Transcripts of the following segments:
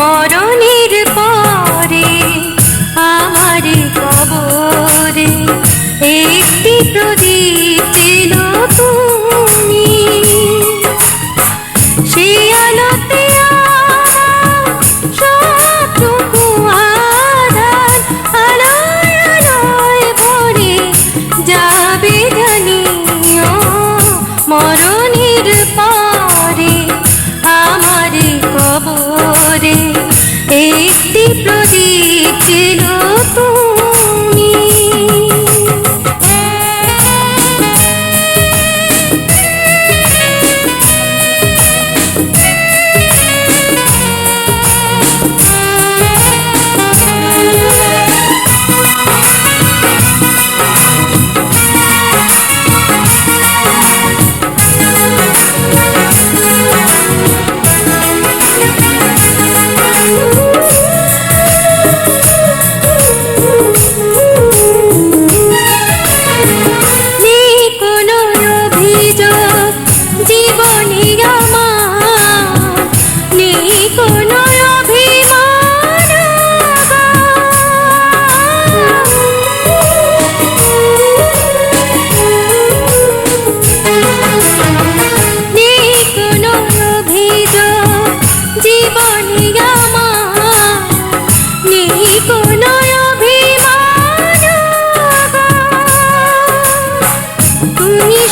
মরণের পরে আমার কবরে একটি প্রদীপ ছিল নদী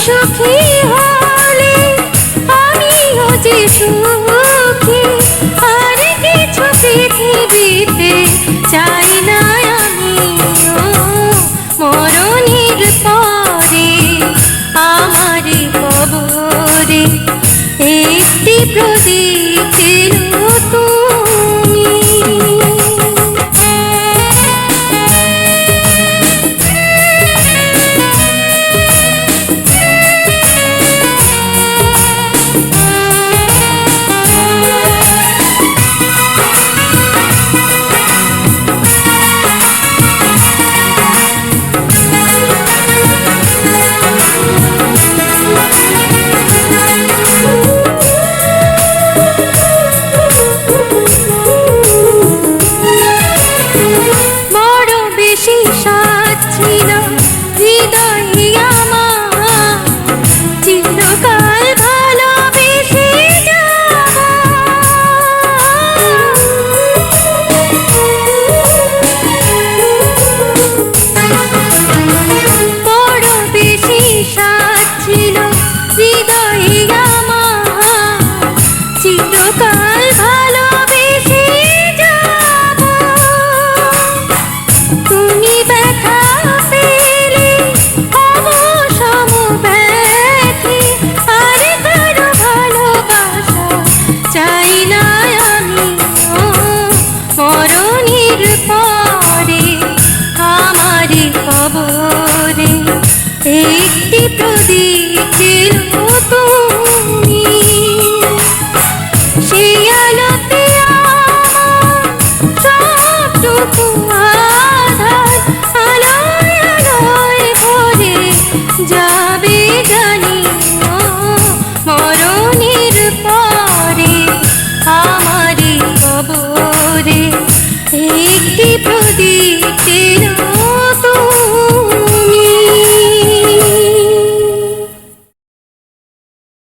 সুখী হলে আমিও যে সুখী